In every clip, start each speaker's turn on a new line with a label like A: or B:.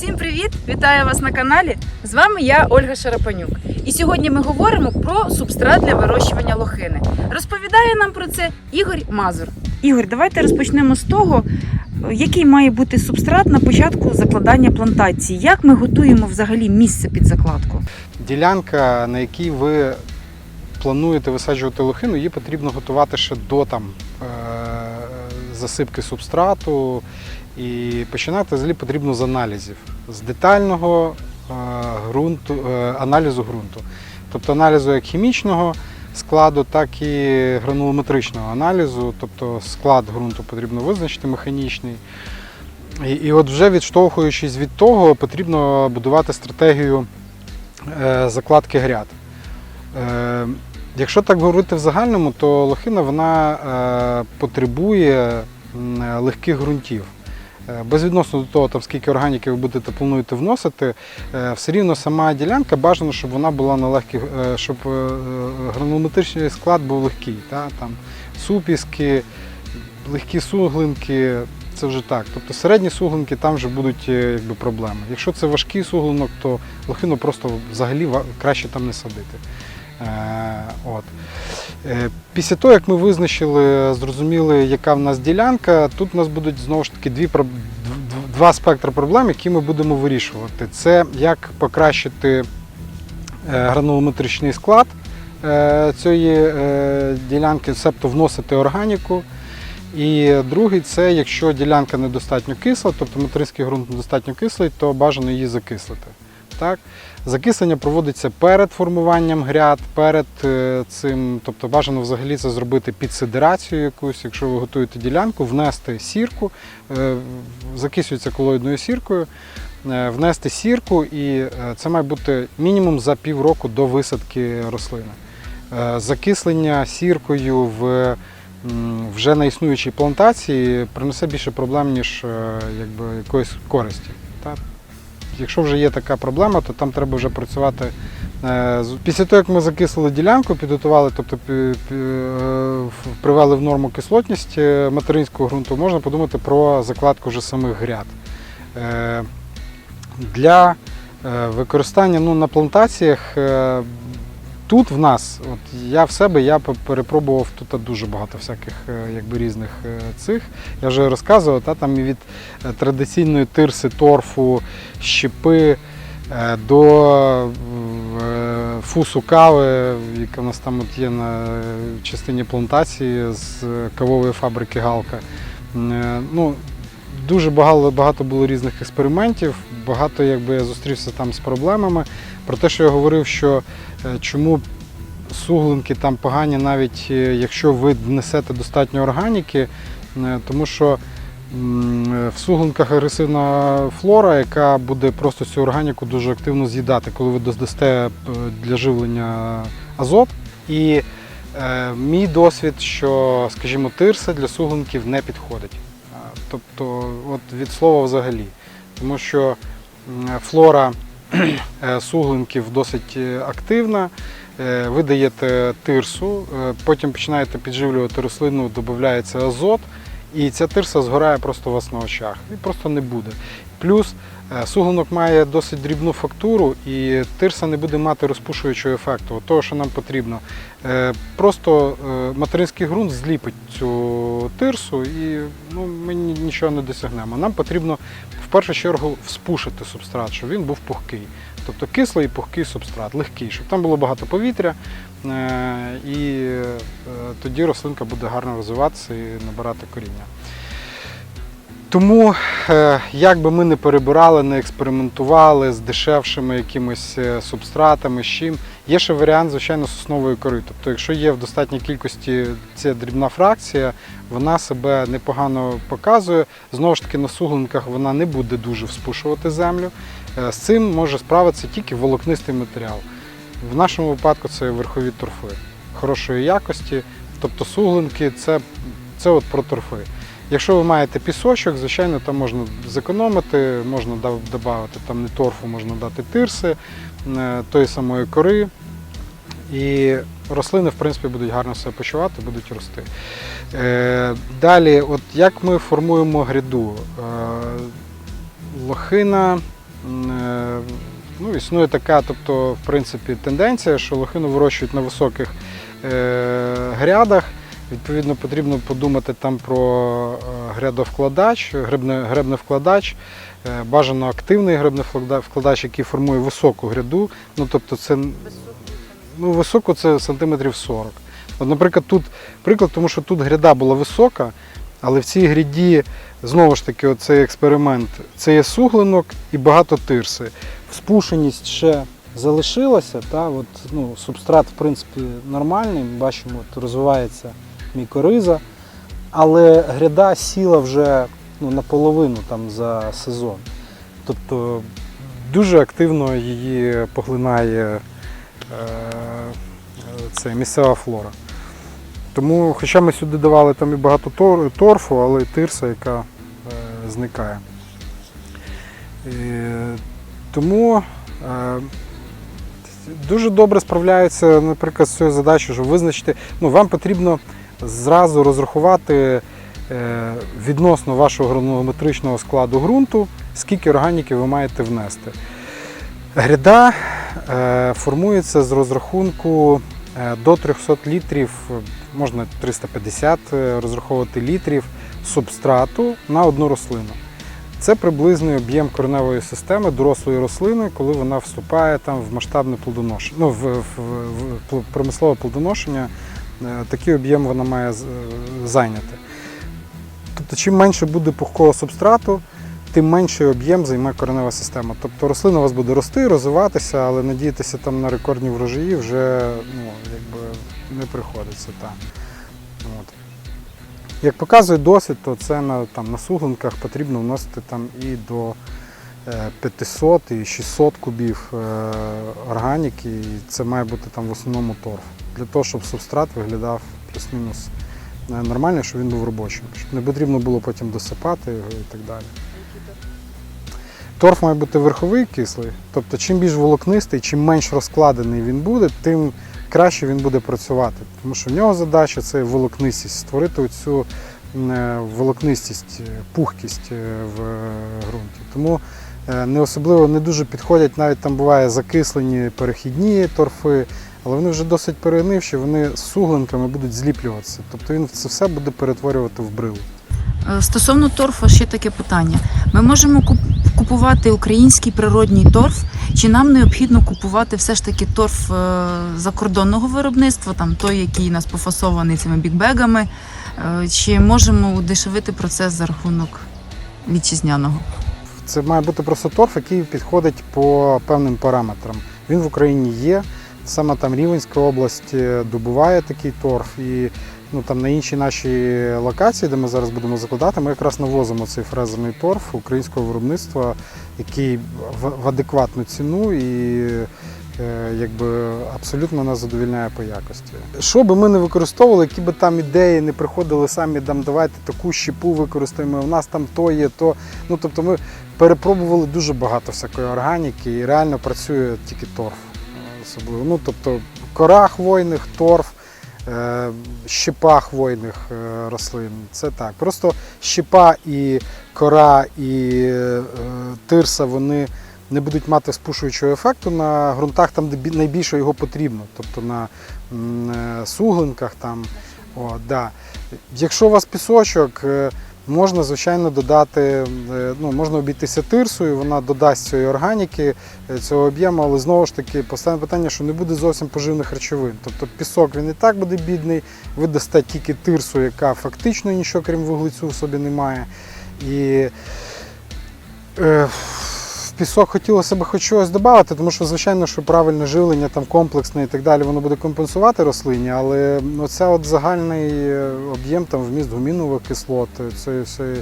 A: Всім привіт! Вітаю вас на каналі. З вами я, Ольга Шарапанюк. І сьогодні ми говоримо про субстрат для вирощування лохини. Розповідає нам про це Ігор Мазур. Ігор, давайте розпочнемо з того, який має бути субстрат на початку закладання плантації. Як ми готуємо взагалі місце під закладку?
B: Ділянка, на якій ви плануєте висаджувати лохину, її потрібно готувати ще до там, е, засипки субстрату. І починати взагалі потрібно з аналізів, з детального е, ґрунту, е, аналізу ґрунту. Тобто аналізу як хімічного складу, так і гранулометричного аналізу, тобто склад ґрунту потрібно визначити механічний. І, і от вже відштовхуючись від того, потрібно будувати стратегію е, закладки гряд. Е, Якщо так говорити в загальному, то лохина вона потребує легких ґрунтів. Е, Безвідносно до того, там, скільки органіки ви будете плануєте вносити, е, все рівно сама ділянка бажано, щоб вона була на легких, е, щоб гранулометричний склад був легкий. Та? Там, супіски, легкі суглинки, це вже так. Тобто середні суглинки там вже будуть якби, проблеми. Якщо це важкий суглинок, то лохину просто взагалі краще там не садити. От. Е, Після того, як ми визначили, зрозуміли, яка в нас ділянка, тут у нас будуть знову ж таки дві, два спектри проблем, які ми будемо вирішувати. Це як покращити е, гранулометричний склад е, цієї ділянки, себто вносити органіку. І другий це якщо ділянка недостатньо кисла, тобто материнський ґрунт недостатньо кислий, то бажано її закислити. Так? Закислення проводиться перед формуванням гряд, перед е, цим, тобто бажано взагалі це зробити під сидерацію якусь, якщо ви готуєте ділянку, внести сірку, е, закисується колоїдною сіркою, е, внести сірку, і це має бути мінімум за півроку до висадки рослини. Закислення сіркою в вже на існуючій плантації принесе більше проблем, ніж якби, якоїсь користі. Так? Якщо вже є така проблема, то там треба вже працювати. е, Після того, як ми закислили ділянку, підготували, тобто е, привели в норму кислотність е, материнського ґрунту, можна подумати про закладку вже самих гряд. Для використання ну, на плантаціях тут в нас, от я в себе я пе- перепробував тут дуже багато всяких е, якби, різних е, цих. Я вже розказував, та, там від е, традиційної тирси, торфу, щепи до фусу кави, яка у нас там от є на частині плантації з кавової фабрики Галка. Ну, дуже багато, багато було різних експериментів, багато якби, я зустрівся там з проблемами. Про те, що я говорив, що е, чому суглинки там погані, навіть е, якщо ви внесете достатньо органіки, е, тому що в суглинках агресивна флора, яка буде просто цю органіку дуже активно з'їдати, коли ви додасте для живлення азот. І мій досвід, що, скажімо, тирса для суглинків не підходить. Тобто, от від слова взагалі. Тому що флора суглинків досить е, активна. Е, Ви даєте тирсу, е, потім починаєте підживлювати рослину, додається азот, і ця тирса згорає просто у вас на очах. І просто не буде. Плюс е, суглинок має досить дрібну фактуру, і тирса не буде мати розпушуючого ефекту, того, що нам потрібно. Е, Просто е, материнський ґрунт зліпить цю тирсу, і ну, ми нічого не досягнемо. Нам потрібно в першу чергу вспушити субстрат, щоб він був пухкий. Тобто кислий і пухкий субстрат, легкий, щоб там було багато повітря, е, і е, тоді рослинка буде гарно розвиватися і набирати коріння. Тому, е, як би ми не перебирали, не експериментували з дешевшими якимись е, субстратами, з чим, є ще варіант, звичайно, соснової кори. Тобто, якщо є в достатній кількості ця дрібна фракція, вона себе непогано показує. Знову ж таки, на суглинках вона не буде дуже вспушувати землю. Е, З цим може справитися тільки волокнистий матеріал. В нашому випадку це верхові торфи хорошої якості. Тобто суглинки це, це от про торфи. Якщо ви маєте пісочок, звичайно, там можна зекономити, можна додати там не торфу, можна дати тирси, е, тої самої кори. І рослини, в принципі, будуть гарно себе почувати, будуть рости. Е, Далі, от як ми формуємо гряду? Е, Лохина ну, існує така, тобто, в принципі, тенденція, що лохину вирощують на високих е, грядах. Відповідно, потрібно подумати там про е, грядовкладач, гребневкладач, е, бажано активний гребневкладач, який формує високу гряду. Ну, тобто це ну, високо це сантиметрів 40. От, наприклад, тут приклад, тому що тут гряда була висока, але в цій гряді, знову ж таки, оцей експеримент, це є суглинок і багато тирси. Спушеність ще залишилася, та, от, ну, субстрат, в принципі, нормальний, бачимо, от, розвивається мікориза, але гряда сіла вже ну, наполовину там, за сезон. Тобто дуже активно її поглинає е, це місцева флора. Тому, хоча ми сюди давали там і багато тор- торфу, але й тирса, яка е, зникає. Е, тому е, дуже добре справляються, наприклад, з цією задачею, щоб визначити, ну, вам потрібно зразу розрахувати е, відносно вашого гранулометричного складу ґрунту, скільки органіки ви маєте внести. Гряда е, формується з розрахунку е, до 300 літрів, можна 350 е, розраховувати літрів субстрату на одну рослину. Це приблизний об'єм кореневої системи дорослої рослини, коли вона вступає там в масштабне плодоношення, ну, в, в, в пл- промислове плодоношення. Е, Такий об'єм вона має е, зайняти. Тобто, чим менше буде пухкого субстрату, тим менший об'єм займе коренева система. Тобто рослина у вас буде рости, розвиватися, але надіятися там на рекордні врожаї вже ну, якби не приходиться. Та. От. Як показує досвід, то це на, там, на суглинках потрібно вносити там і до е, 500 і 600 кубів е, органіки, і це має бути там в основному торф. Для того, щоб субстрат виглядав плюс-мінус е, нормально, щоб він був робочим. Щоб не потрібно було потім досипати його і так далі. Торф має бути верховий кислий, тобто чим більш волокнистий, чим менш розкладений він буде, тим краще він буде працювати. Тому що в нього задача це волокнистість, створити оцю е, волокнистість, е, пухкість в ґрунті. Тому не особливо не дуже підходять, навіть там буває закислені перехідні торфи, але вони вже досить перегнивші, вони з суглинками будуть зліплюватися. Тобто він це все буде перетворювати в брилу.
A: Е, Стосовно торфу, ще таке питання. Ми можемо купувати український природній торф, чи нам необхідно купувати все ж таки торф е, закордонного виробництва, там той, який у нас пофасований цими бікбегами, е, чи можемо удешевити процес за рахунок вітчизняного?
B: Це має бути просто торф, який підходить по певним параметрам. Він в Україні є. Саме там Рівенська область е, добуває такий торф. І ну, там на іншій нашій локації, де ми зараз будемо закладати, ми якраз навозимо цей фрезерний торф українського виробництва, який в, в адекватну ціну і е, якби абсолютно нас задовільняє по якості. Що би ми не використовували, які би там ідеї не приходили самі, там давайте таку щепу використаємо, у нас там то є, то. Ну тобто ми перепробували дуже багато всякої органіки і реально працює тільки торф. Особливо. Ну, тобто кора хвойних, торф, е, щепа хвойних е, рослин. Це так. Просто щепа і кора, і е, тирса вони не будуть мати спушуючого ефекту на ґрунтах, там, де найбільше його потрібно, тобто на суглинках. Там, о, да. Якщо у вас пісочок, можна, звичайно, додати, е, ну, можна обійтися тирсою, вона додасть цієї органіки, е, цього об'єму, але знову ж таки постане питання, що не буде зовсім поживних речовин. Тобто пісок він і так буде бідний, ви дасте тільки тирсу, яка фактично нічого крім вуглецю в собі не має. І е, пісок хотілося б хоч щось додати, тому що, звичайно, що правильне живлення, там комплексне і так далі, воно буде компенсувати рослині, але оця от загальний е, об'єм там вміст гумінових кислот, це, це е,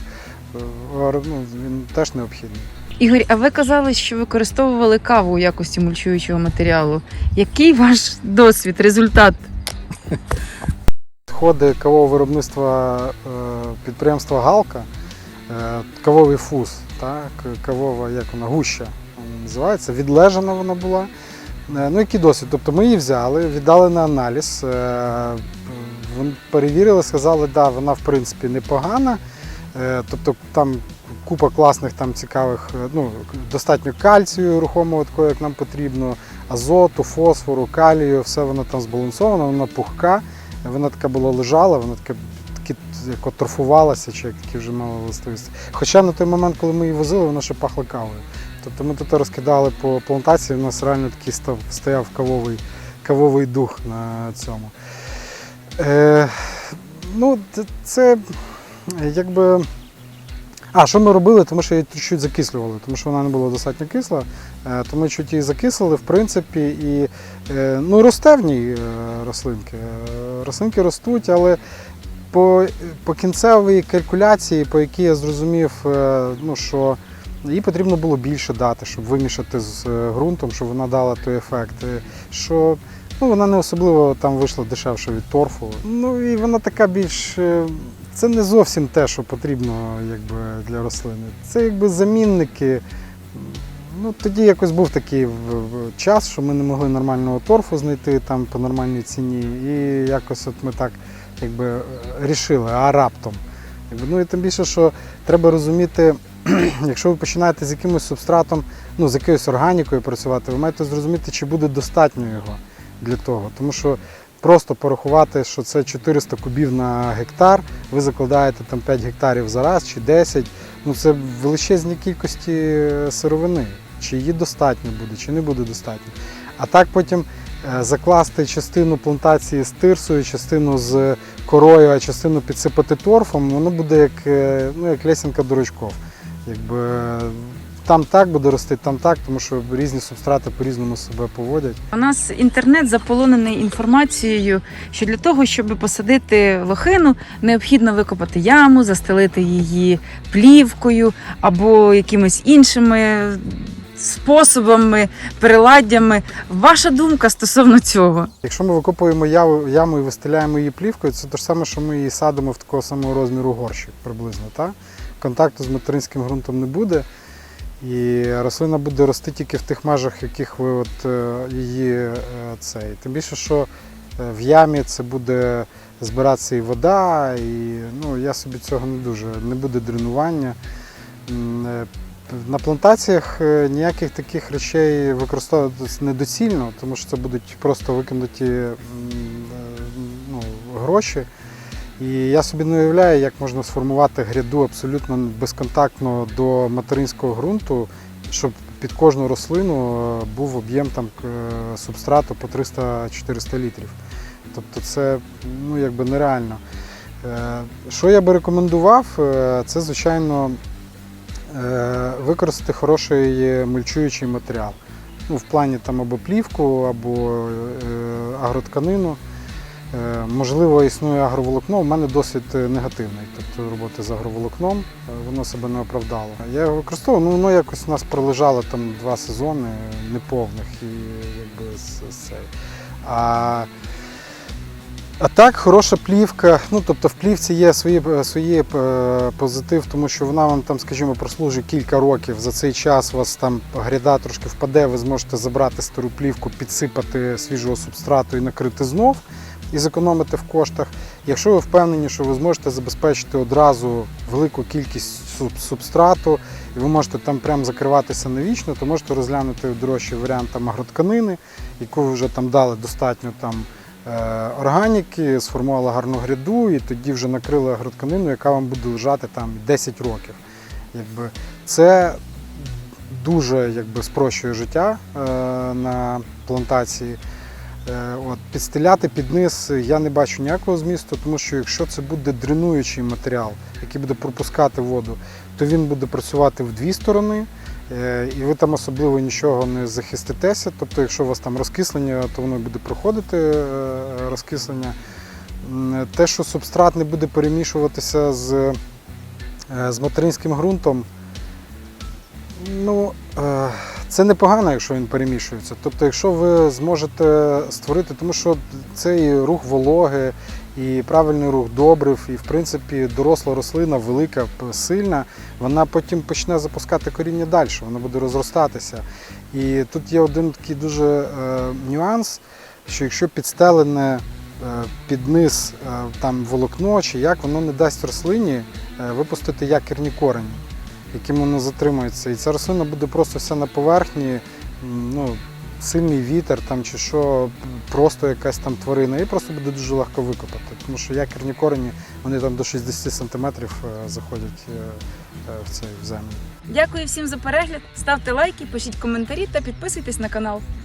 B: ну, він теж необхідний.
A: Ігор, а ви казали, що використовували каву у якості мульчуючого матеріалу. Який ваш досвід, результат?
B: Відходи кавового виробництва е, підприємства Галка, кавовий фуз, так, кавова, як вона, гуща називається, відлежана вона була. Е, Ну, який досвід? Тобто ми її взяли, віддали на аналіз, е, перевірили, сказали, да, вона в принципі непогана. Е, Тобто там купа класних там цікавих, ну, достатньо кальцію рухомого, такого, як нам потрібно, азоту, фосфору, калію, все воно там збалансовано, вона пухка, вона така була лежала, вона така такі, як торфувалася, чи такі вже мала властивості. Хоча на той момент, коли ми її возили, вона ще пахла кавою. Тобто ми тут розкидали по плантації, у нас реально такий став, стояв кавовий, кавовий дух на цьому. Е, ну, це якби. А, що ми робили? Тому що її чуть закислювали, тому що вона не була достатньо кисла. Е, то ми чуть її закислили, в принципі, і е, ну, росте в ній е, рослинки. Рослинки ростуть, але по, по кінцевій калькуляції, по якій я зрозумів, е, ну, що їй потрібно було більше дати, щоб вимішати з е, ґрунтом, щоб вона дала той ефект. е, Що ну, вона не особливо там вийшла дешевше від торфу. Ну і вона така більш. Це не зовсім те, що потрібно якби, для рослини. Це якби замінники. Ну, тоді якось був такий час, що ми не могли нормального торфу знайти там по нормальній ціні. І якось от ми так якби е, рішили, а раптом. Якби, ну і тим більше, що треба розуміти, якщо ви починаєте з якимось субстратом, ну, з якоюсь органікою працювати, ви маєте зрозуміти, чи буде достатньо його для того. Тому що просто порахувати, що це 400 кубів на гектар, ви закладаєте там 5 гектарів за раз чи 10, ну це величезні кількості е, сировини. Чи її достатньо буде, чи не буде достатньо. А так потім е, закласти частину плантації з тирсою, частину з корою, а частину підсипати торфом, воно буде як, е, ну, як лесінка дурачков. Якби е, там так буде рости, там так, тому що різні субстрати по-різному себе поводять.
A: У нас інтернет заполонений інформацією, що для того, щоб посадити лохину, необхідно викопати яму, застелити її плівкою або якимись іншими способами, приладдями. Ваша думка стосовно цього?
B: Якщо ми викопуємо яму і вистеляємо її плівкою, це те ж саме, що ми її садимо в такого самого розміру горщик приблизно. Так? Контакту з материнським ґрунтом не буде. І рослина буде рости тільки в тих межах, яких ви от е, її е, цей. Тим більше, що е, в ямі це буде збиратися і вода, і ну, я собі цього не дуже, не буде дренування. На плантаціях е, ніяких таких речей використовувати недоцільно, тому що це будуть просто викинуті е, ну, гроші. І я собі не уявляю, як можна сформувати гряду абсолютно безконтактно до материнського ґрунту, щоб під кожну рослину е, був об'єм там субстрату по 300-400 літрів. Тобто це ну, якби нереально. Що я би рекомендував, це, звичайно, використати хороший мульчуючий матеріал. Ну, в плані там або плівку, або е, агротканину. Е, Можливо, існує агроволокно. У мене досвід е, негативний, тобто роботи з агроволокном, е, воно себе не оправдало. Я його використовував, ну воно якось у нас пролежало там два сезони неповних і якби з цей. А, а так, хороша плівка. Ну, тобто в плівці є свої, свої е, позитив, тому що вона вам там, скажімо, прослужить кілька років. За цей час у вас там гряда трошки впаде, ви зможете забрати стару плівку, підсипати свіжого субстрату і накрити знов і зекономити в коштах. Якщо ви впевнені, що ви зможете забезпечити одразу велику кількість суб- субстрату, і ви можете там прям закриватися навічно, то можете розглянути дорожчий варіант там агротканини, яку ви вже там дали достатньо там е, органіки, сформували гарну гряду, і тоді вже накрили агротканину, яка вам буде лежати там 10 років. Якби це дуже якби, спрощує життя е, на плантації. Е, От, підстеляти під низ я не бачу ніякого змісту, тому що якщо це буде дренуючий матеріал, який буде пропускати воду, то він буде працювати в дві сторони, е, і ви там особливо нічого не захиститеся. Тобто, якщо у вас там розкислення, то воно буде проходити е, розкислення. Те, що субстрат не буде перемішуватися з, е, з материнським ґрунтом, ну, е, це непогано, якщо він перемішується. Тобто, якщо ви зможете створити, тому що цей рух вологи і правильний рух добрив, і в принципі доросла рослина велика, сильна, вона потім почне запускати коріння далі, вона буде розростатися. І тут є один такий дуже е, нюанс, що якщо підстелене е, під низ е, там волокно чи як, воно не дасть рослині е, випустити якірні корені. яким воно затримується. І ця рослина буде просто вся на поверхні, ну, сильний вітер там чи що, просто якась там тварина, і просто буде дуже легко викопати. Тому що якірні корені вони там до 60 сантиметрів е, заходять е, е, в цей землю.
A: Дякую всім за перегляд. Ставте лайки, пишіть коментарі та підписуйтесь на канал.